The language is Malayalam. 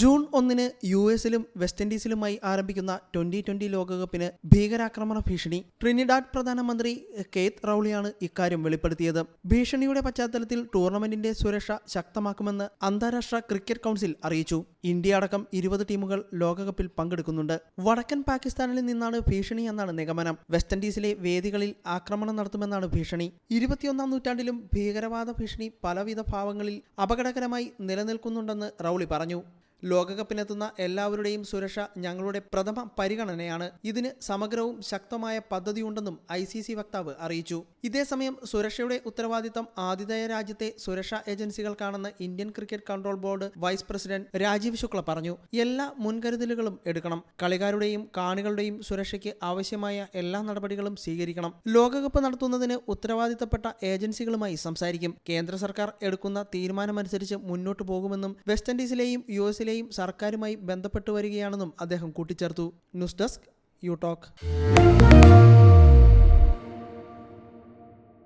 ജൂൺ ഒന്നിന് യു എസിലും വെസ്റ്റ് ഇൻഡീസിലുമായി ആരംഭിക്കുന്ന ട്വന്റി ട്വന്റി ലോകകപ്പിന് ഭീകരാക്രമണ ഭീഷണി. ട്രിനിഡാഡ് പ്രധാനമന്ത്രി കെയ്ത്ത് റൌളിയാണ് ഇക്കാര്യം വെളിപ്പെടുത്തിയത്. ഭീഷണിയുടെ പശ്ചാത്തലത്തിൽ ടൂർണമെന്റിന്റെ സുരക്ഷ ശക്തമാക്കുമെന്ന് അന്താരാഷ്ട്ര ക്രിക്കറ്റ് കൗൺസിൽ അറിയിച്ചു. ഇന്ത്യ അടക്കം ഇരുപത് ടീമുകൾ ലോകകപ്പിൽ പങ്കെടുക്കുന്നുണ്ട്. വടക്കൻ പാകിസ്ഥാനിൽ നിന്നാണ് ഭീഷണി എന്നാണ് നിഗമനം. വെസ്റ്റ് ഇൻഡീസിലെ വേദികളിൽ ആക്രമണം നടത്തുമെന്നാണ് ഭീഷണി. ഇരുപത്തിയൊന്നാം നൂറ്റാണ്ടിലും ഭീകരവാദ ഭീഷണി പലവിധ ഭാവങ്ങളിൽ അപകടകരമായി നിലനിൽക്കുന്നുണ്ടെന്ന് റൌളി പറഞ്ഞു. ലോകകപ്പിനെത്തുന്ന എല്ലാവരുടെയും സുരക്ഷ ഞങ്ങളുടെ പ്രഥമ പരിഗണനയാണ്. ഇതിന് സമഗ്രവും ശക്തമായ പദ്ധതിയുണ്ടെന്നും ഐ സി സി വക്താവ് അറിയിച്ചു. ഇതേസമയം സുരക്ഷയുടെ ഉത്തരവാദിത്തം ആതിഥേയ രാജ്യത്തെ സുരക്ഷാ ഏജൻസികൾക്കാണെന്ന് Indian cricket control board vice president Rajeev Shukla പറഞ്ഞു എല്ലാ മുൻകരുതലുകളും എടുക്കണം. കളിക്കാരുടെയും കാണികളുടെയും സുരക്ഷയ്ക്ക് ആവശ്യമായ എല്ലാ നടപടികളും സ്വീകരിക്കണം. ലോകകപ്പ് നടത്തുന്നതിന് ഉത്തരവാദിത്തപ്പെട്ട ഏജൻസികളുമായി സംസാരിക്കും. കേന്ദ്ര സർക്കാർ എടുക്കുന്ന തീരുമാനമനുസരിച്ച് മുന്നോട്ടു പോകുമെന്നും വെസ്റ്റ് ഇൻഡീസിലെയും യു എസിലെയും സർക്കാരുമായി ബന്ധപ്പെട്ടു വരികയാണെന്നും അദ്ദേഹം കൂട്ടിച്ചേർത്തു. News desk you talk.